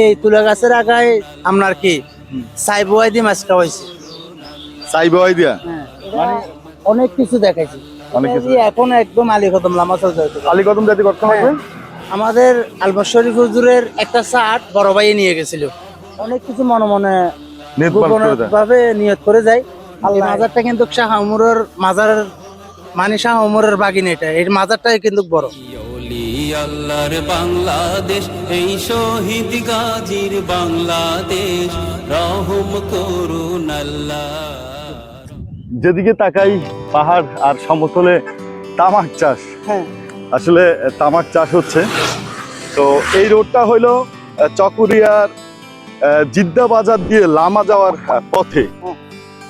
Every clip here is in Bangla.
এই তুলা গাছের আগায় আপনার কি সাইবুয়াই দিয়ে মাছ খাওয়াইছি। দিয়া মানে অনেক কিছু দেখাইছি। অনেক কিছু। এই এখন একদম আলী লামা হতো আলী কদম জাতি করতে হবে আমাদের আলবর শরীফ হুজুরের একটা শার্ট বড় ভাই নিয়ে গেছিল। অনেক কিছু মনে মনে ভাবে নিয়ত করে যায়। এই মাজারটা কিন্তু শাহ উমরের মাজার মানে শাহ উমরের বাগিন এটা। এই মাজারটাই কিন্তু বড়। আল্লাহর বাংলাদেশ এই শহীদ গাজীর বাংলাদেশ। রহম করুন আল্লাহ। যেদিকে তাকাই পাহাড় আর সমতলে তামাক চাষ। হ্যাঁ। আসলে তামাক চাষ হচ্ছে। তো এই রোডটা হইল চকুরিয়ার জিদ্দা বাজার দিয়ে লামা যাওয়ার পথে।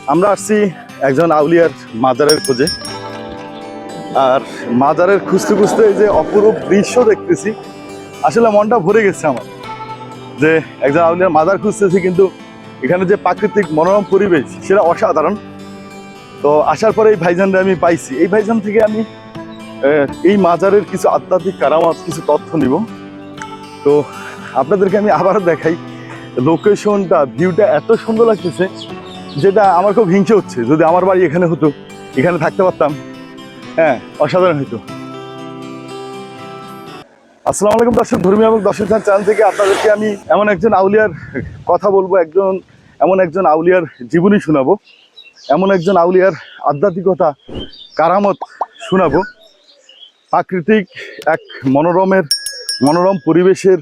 আমরা আসছি একজন আউলিয়ার মাজারের খোঁজে। আর মাজারের খুঁজতে খুঁজতে এই যে অপরূপ দৃশ্য দেখতেছি, আসলে মনটা ভরে গেছে আমার যে একজন আউলিয়ার মাজার খুঁজতেছি, কিন্তু এখানে যে প্রাকৃতিক মনোরম পরিবেশ, সেটা অসাধারণ। তো আসার পরে এই ভাইজানরা আমি পাইছি। এই ভাইজান থেকে আমি এই মাজারের কিছু আধ্যাত্মিক কারামাত, কিছু তথ্য নিব। তো আপনাদেরকে আমি আবারও দেখাই লোকেশনটা ভিউটা এত সুন্দর লাগতেছে, যেটা আমার খুব হিংসে হচ্ছে। যদি আমার বাড়ি এখানে হতো, এখানে থাকতে পারতাম। হ্যাঁ অসাধারণ হতো আসসালামু আলাইকুম দর্শক, ধর্মীয় এবং দর্শক চ্যানেল থেকে আপনাদেরকে আমি এমন একজন আউলিয়ার কথা বলব, একজন এমন একজন আউলিয়ার জীবনী শোনাবো, এমন একজন আউলিয়ার আধ্যাত্মিকতা, কারামত শোনাবো। প্রাকৃতিক এক মনোরমের মনোরম পরিবেশের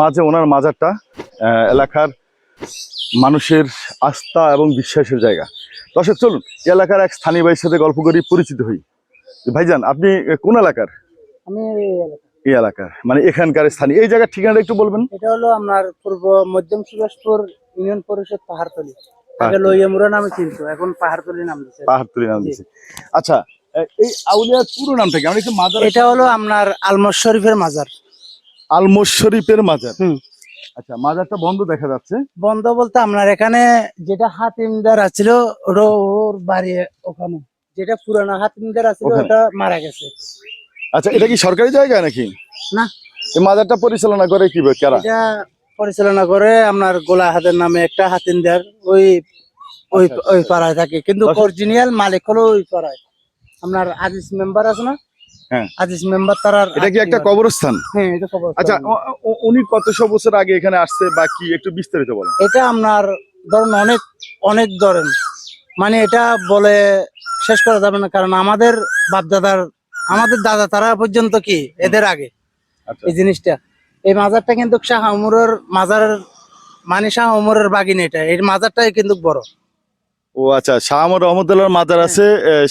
মাঝে ওনার মাজারটা এলাকার মানুষের আস্থা এবং বিশ্বাসের জায়গা। দর্শক, চলুন এলাকার এক স্থানীয় ভাইয়ের সাথে গল্প করি, পরিচিত হই। ভাইজান আপনি কোন এলাকার? আমি এই এলাকার মানে এখানকার স্থানীয়। এই জায়গার ঠিকানাটা একটু বলবেন। এটা হলো আপনার পূর্ব মধ্যম সুভাষপুর ইউনিয়ন পরিষদ পাহাড়তলি। আগে। লইয়ামুরা নামে চিনতো এখন পাহাড়তলি নাম দিচ্ছে পাহাড়তলি নাম দিয়েছে আচ্ছা এই আউলিয়ার পুরো নামটা কি? আমরা একটু মাজার এটা হলো আপনার আলমর শরীফের মাজার। আলমোস শরীফের মাজার। হুম। আচ্ছা মাজারটা বন্ধ দেখা যাচ্ছে। বন্ধ বলতে আপনার এখানে যেটা হাতিমদার আছিল ওর বাড়ি ওখানে। যেটা পুরানো হাতিমদার ওখানে। ওটা মারা গেছে। আচ্ছা এটা কি সরকারি জায়গা নাকি? না। এই মাজারটা পরিচালনা করে কি কারা? এটা পরিচালনা করে আপনার গোলা হাতের নামে একটা হাতিমদার ওই ওই আচ্ছা, ওই পাড়ায় থাকে। কিন্তু অরিজিনাল মালিক হলো ওই পাড়ায়। আপনার আজিজ মেম্বার আছে না? হ্যাঁ। আজিজ মেম্বার তার এটা কি একটা কবরস্থান? হ্যাঁ এটা খবর আচ্ছা উনি কতশো বছর আগে এখানে আসছে বা কি একটু বিস্তারিত বলেন। এটা আপনার ধরুন অনেক অনেক ধরেন। মানে এটা বলে শেষ করা যাবে না কারণ আমাদের বাপদাদার আমাদের দাদা তারা পর্যন্ত কি এদের আগে। আচ্ছা। এই জিনিসটা। এই মাজারটা কিন্তু শাহ উমরের মাজারের মানে শাহ উমরের বাগিন এটা। এই মাজারটাই কিন্তু বড়। ও আচ্ছা শাহ আহমদ রহমতুল্লাহর মাজার আছে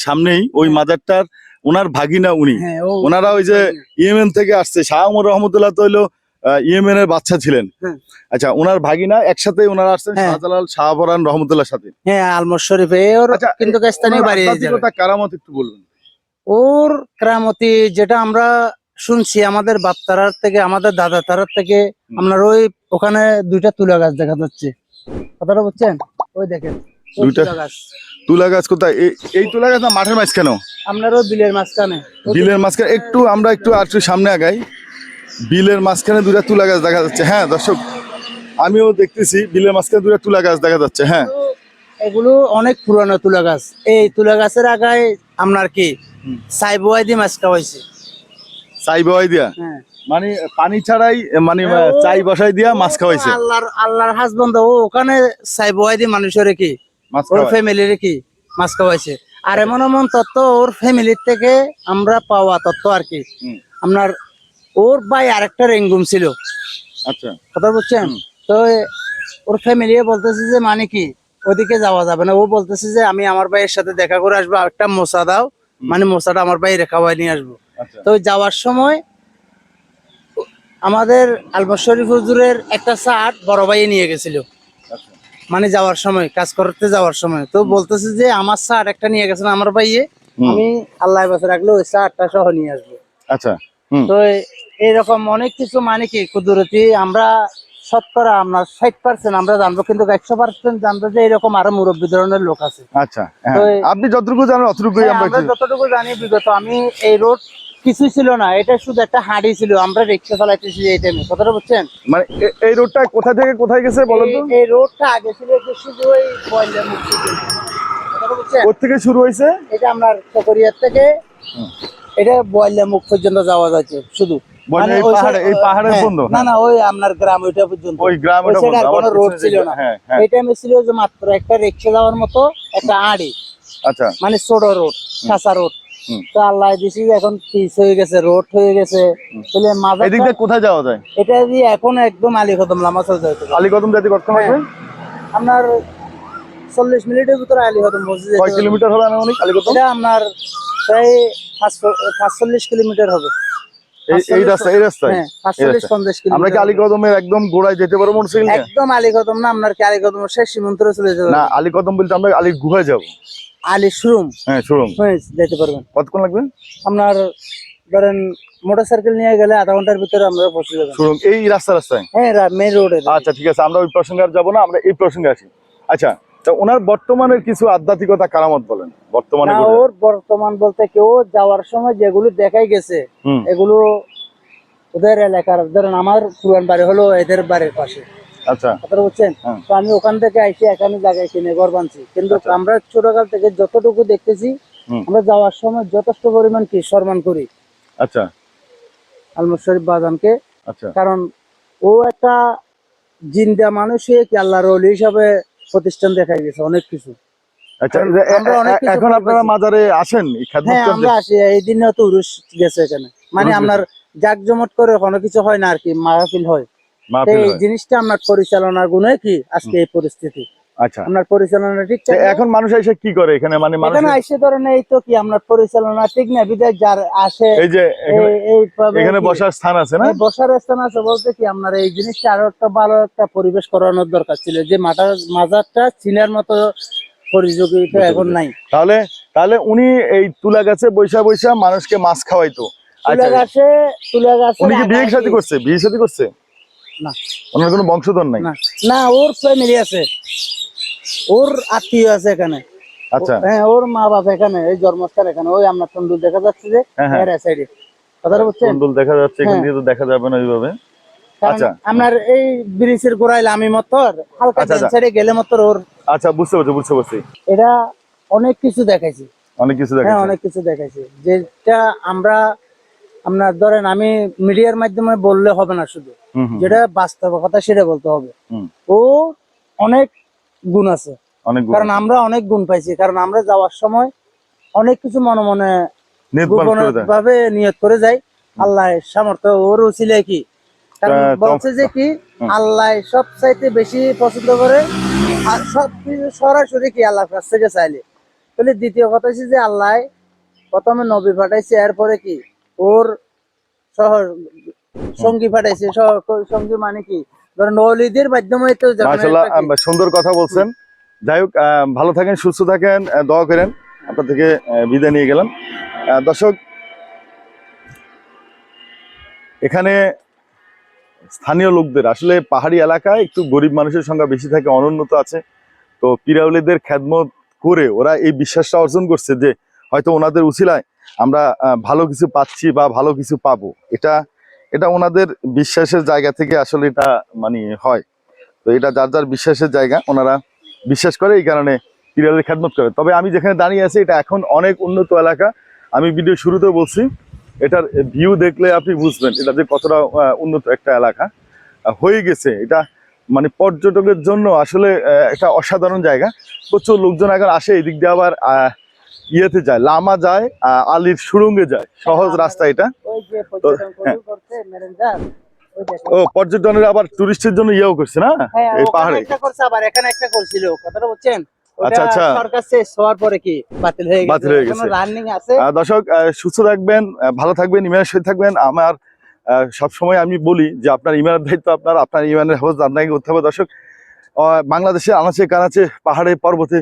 সামনেই। ওই মাজারটার ওনার ভাগিনা উনি। হ্যাঁ ওনারা ওই যে ইয়েমেন থেকে আসছে। শাহ আহমদ রহমতুল্লাহ তো হইল আহ, ইয়েমেনের বাচ্চা ছিলেন। হ্যাঁ। আচ্ছা ওনার ভাগিনা একসাথে ওনারা আসছেন হ্যাঁ। শাহজালাল শাহপরান রহমতুল্লাহর সাথে। হ্যাঁ আলমর শরীফে ওর আচ্ছা, কিন্তু স্থানীয় বাড়ি কারামত একটু বলবেন। ওর ক্রামতি যেটা আমরা শুনছি আমাদের বাপ তারার থেকে আমাদের দাদা তারার থেকে আপনার ওই ওখানে দুইটা তুলা গাছ দেখা যাচ্ছে। কথাটা বুঝছেন? ওই দেখেন দুইটা? তুলা গাছ। তুলা গাছ কোথায়? এই- তুলা গাছ না মাঠের মাছ কেন আপনার ওই বিলের মাঝখানে। বিলের মাঝখানে একটু আমরা একটু আর সামনে আগাই। বিলের মাঝখানে দুটা তুলা গাছ দেখা যাচ্ছে। হ্যাঁ দর্শক আমিও দেখতেছি বিলের মাঝখানে দুটা তুলা গাছ দেখা যাচ্ছে। হ্যাঁ। এগুলো অনেক পুরানো তুলা গাছ। এই তুলা গাছের আগায় আপনার কি। সাইবুয়াই দিয়ে মাছ খাওয়াইছে চাই দিয়া হ্যাঁ। মানে পানি ছাড়াই মানে চাই বসাই দিয়া মাছ খাওয়াইছে। আল্লাহর আল্লাহর হাজবন্দ ও ওখানে সাইবুয়াই দিয়ে মানুষের কি? মাছ ওর ফ্যামিলির কি? মাছ খাওয়াইছে। আর এমন এমন তত্ত্ব ওর ফ্যামিলির থেকে আমরা পাওয়া তত্ত্ব আর কি। আপনার ওর ভাই আরেকটা রেঙ্গুম ছিল। আচ্ছা। কথা বুঝছেন? হুম। তো ওর ফ্যামিলি বলতেছে যে মানে কি ওদিকে যাওয়া যাবে না। ও বলতেছে যে আমি আমার ভাইয়ের সাথে দেখা করে আসব একটা মোসা দাও। মানে মোসাটা আমার ভাই রেখা ভাই নিয়ে আসব। আচ্ছা। তো যাওয়ার সময় আমাদের আলমর শরীফ হুজুরের একটা শার্ট বড় ভাই নিয়ে গেছিল। আচ্ছা। মানে যাওয়ার সময় কাজ করতে যাওয়ার সময়। তো বলতেছে যে আমার শার্ট একটা নিয়ে গেছেন আমার ভাইয়ে। আমি আল্লাহ বছর রাখলে ওই শার্টটা সহ নিয়ে আসব। আচ্ছা। তো এরকম অনেক কিছু মানে কি কুদরতি আমরা শতকরা আমরা ষাট পার্সেন্ট আমরা জানব কিন্তু একশো পার্সেন্ট জানব যে এরকম আরও মুরব্বী ধরনের লোক আছে। আচ্ছা হ্যাঁ। আপনি যতটুকু জানেন অতটুকুই হ্যাঁ, আমরা আমরা যতটুকু জানি বিগত আমি এই রোড কিছু ছিল না এটা শুধু একটা হাঁড়ি ছিল আমরা রিক্সা চালাইতেছি এই টাইমে কথাটা বুঝছেন? মানে এই রোডটা কোথা থেকে কোথায় গেছে বলেন তো? এই- রোডটা আগে ছিল যে শুধু ওই বয়লা মুখ পর্যন্ত। কথাটা থেকে শুরু হয়েছে? এটা আপনার চকরিয়ার থেকে এটা বয়লা মুখ পর্যন্ত যাওয়া যাচ্ছে শুধু। এই পাহাড়ের হ্যাঁ, না না ওই আপনার গ্রাম ওইটা পর্যন্ত। ওই গ্রাম ওই ওটা side আর বলতো, কোনো রোড ছিল না। হ্যাঁ হ্যাঁ। এই টাইমে ছিল যে মাত্র একটা রিক্সা যাওয়ার মতো একটা আড়ি আচ্ছা। মানে ছোট রোড কাঁচা রোড তো আল্লাহ দিছি এখন পিচ হয়ে গেছে রোড হয়ে গেছে। তাহলে মাঝে এদিক দিয়ে কোথায় যাওয়া যায়? এটা দিয়ে এখন একদম আলী লামা কদম যাতে কতক্ষণ লাগবে? আপনার চল্লিশ মিনিটের ভিতরে আলী খতম পৌঁছে যেতে কয় কিলোমিটার হবে আনুমানিক আলী কদম এটা আপনার প্রায় পাঁচচল্লিশ কিলোমিটার হবে। এই রাস্তা এই রাস্তায়? হ্যাঁ আমরা কি একদম গোড়ায় যেতে পারব মোটরসাইকেল? একদম আলী খতম না আপনার কি শেষ সীমান্তরে চলে যাবে না আলী বলতে আমরা আলী গুহায় যাব। আলী শুরুম হ্যাঁ হয়ে যেতে পারবেন। কতক্ষণ লাগবে? আপনার ধরেন মোটর সাইকেল নিয়ে গেলে আধা ঘণ্টার ভিতরে আমরা পৌঁছে এই রাস্তা রাস্তায়? হ্যাঁ রোডে আচ্ছা ঠিক আছে আমরা ওই প্রসঙ্গে আর যাব না আমরা এই প্রসঙ্গে আসি। আচ্ছা তা ওনার বর্তমানের কিছু আধ্যাত্মিকতা কারামত বলেন বর্তমানে ওর বর্তমান বলতে কেউ যাওয়ার সময় যেগুলো দেখাই গেছে এগুলো ওদের এলাকার ধরেন আমার পুরান বাড়ি হলো এদের বাড়ির পাশে। আচ্ছা। বুঝছেন? হ্যাঁ। তো আমি ওখান থেকে আইসি এখানে জায়গায় কিনে ঘর বানছি কিন্তু আমরা ছোটকাল থেকে যতটুকু দেখতেছি আমরা যাওয়ার সময় যথেষ্ট পরিমাণ কি সম্মান করি। আচ্ছা। আলমদ শরীফ বাজানকে। আচ্ছা। কারণ ও একটা জিন্দা মানুষ হয়ে কি আল্লাহর হিসাবে প্রতিষ্ঠান দেখা গেছে অনেক কিছু। আচ্ছা এখন আপনারা মাজারে আসেন হ্যাঁ আমরা আসি এই দিনে তো উরুস গেছে এখানে। মানে আপনার জাকজমট করে কোনো কিছু হয় না আর কি মাহফিল হয়। এই জিনিসটা আপনার পরিচালনার গুণে কি আজকে এই পরিস্থিতি? আচ্ছা। আপনার পরিচালনা ঠিক এখন মানুষ এসে কি করে এখানে? মানে মানুষ এখানে আইসে ধরেন এই তো কি আপনার পরিচালনা ঠিক না? বিদায় যার আসে এই যে এখানে বসার স্থান আছে না? বসার স্থান আছে বলতে কি আপনার এই জিনিসটা আরও একটা ভালো একটা পরিবেশ করানোর দরকার ছিল। যে মাটার মাজারটা চিনার মতো পরিযোগিতা এখন নাই। তাহলে তাহলে উনি এই তুলা গাছে বৈশা বৈশা মানুষকে মাছ খাওয়াইতো। তুলা আচ্ছা। গাছে তুলা গাছে উনি কি বিয়ে শাদী করছে? বিয়ে শাদী করছে? না। ওনার কোনো বংশধর নাই? না। না ওর ফ্যামিলি আছে। ওর আত্মীয় আছে এখানে। আচ্ছা। হ্যাঁ ওর মা বাবা এখানে এই জন্মস্থান এখানে। ওই আপনার তন্দুর দেখা যাচ্ছে যে হ্যাঁ, হ্যাঁ। এর সাইডে। কথাটা বুঝছেন? কুণ্ডল দেখা যাচ্ছে এখান হ্যাঁ। দিয়ে তো দেখা যাবে না ওইভাবে। আচ্ছা। আপনার এই ব্রিজের গোড়ায় লামি মতর হালকা আচ্ছা, আচ্ছা। সাইডে গেলে মতর ওর। আচ্ছা বুঝতে পারছি বুঝতে পারছি। এটা অনেক কিছু দেখাইছি। অনেক কিছু হ্যাঁ অনেক কিছু দেখাইছি। যেটা আমরা আপনার ধরেন আমি মিডিয়ার মাধ্যমে বললে হবে না শুধু। যেটা বাস্তবতা সেটা বলতে হবে। ও অনেক গুণ আছে। কারণ আমরা অনেক গুণ পাইছি কারণ আমরা যাওয়ার সময় অনেক কিছু মনে মনে। ভাবে নিয়ত করে যাই। আল্লাহ সামর্থ্য ওর উচিলে কি? কারণ বলছে যে কি আল্লাহ সব চাইতে বেশি পছন্দ করে আর সব কিছু সরাসরি কি আল্লাহর কাছ থেকে চাইলে। তাহলে দ্বিতীয় কথা হচ্ছে যে আল্লাহ প্রথমে নবী পাঠাইছে এরপরে কি? ওর সহ সঙ্গী পাঠাইছে। সহ- সঙ্গী মানে কি? ধরেন অলিদের মাধ্যমে তো মাশাআল্লাহ সুন্দর কথা বলছেন। যাই হোক ভালো থাকেন সুস্থ থাকেন দোয়া করেন। আপনার থেকে বিদায় নিয়ে গেলাম। দর্শক এখানে স্থানীয় লোকদের আসলে পাহাড়ি এলাকায় একটু গরিব মানুষের সংখ্যা বেশি থাকে অনুন্নত আছে। তো পিরাউলিদের খ্যাদমত করে ওরা এই বিশ্বাসটা অর্জন করছে যে হয়তো ওনাদের উছিলায় আমরা ভালো কিছু পাচ্ছি বা ভালো কিছু পাবো। এটা এটা ওনাদের বিশ্বাসের জায়গা থেকে আসলে এটা মানে হয়। তো এটা যার যার বিশ্বাসের জায়গা, ওনারা বিশ্বাস করে এই কারণে পিরিয়ালের খেদমত করে। তবে আমি যেখানে দাঁড়িয়ে আছি, এটা এখন অনেক উন্নত এলাকা। আমি ভিডিও শুরুতে বলছি, এটার ভিউ দেখলে আপনি বুঝবেন, এটা যে কতটা উন্নত একটা এলাকা। হয়ে গেছে। এটা মানে পর্যটকের জন্য আসলে একটা অসাধারণ জায়গা। প্রচুর লোকজন এখন আসে, এদিক দিয়ে আবার ইয়েতে যায় লামা যায় আলির সুরঙ্গে যায় সহজ রাস্তা এটা। হ্যাঁ। ও পর্যটনের আবার টুরিস্টের জন্য ইয়েও করছে না? হ্যাঁ এই পাহাড়ে। একটা করছে আবার এখানে একটা করছিল কথাটা বুঝছেন? আচ্ছা, আচ্ছা। সরকার শেষ হওয়ার পরে কি বাতিল হয়ে গেছে বাতিল হয়ে গেছে। রানিং আছে। দর্শক সুস্থ থাকবেন ভালো থাকবেন ইমানের সহিত থাকবেন। আমার সব সময় আমি বলি যে আপনার ইমানের দায়িত্ব আপনার আপনার ইমানের হেফাজত আপনাকে করতে হবে দর্শক। বাংলাদেশে আনাচে কানাচে পাহাড়ে পর্বতে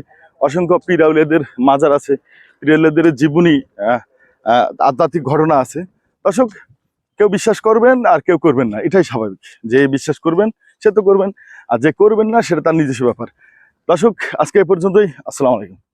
অসংখ্য পিরাউলেদের মাজার আছে, পিরাউলেদের জীবনী আধ্যাত্মিক ঘটনা আছে। দর্শক, কেউ বিশ্বাস করবেন আর কেউ করবেন না, এটাই স্বাভাবিক। যে বিশ্বাস করবেন, সে তো করবেন, আর যে করবেন না, সেটা তার নিজস্ব ব্যাপার। দর্শক, আজকে এ পর্যন্তই। আসসালামু আলাইকুম।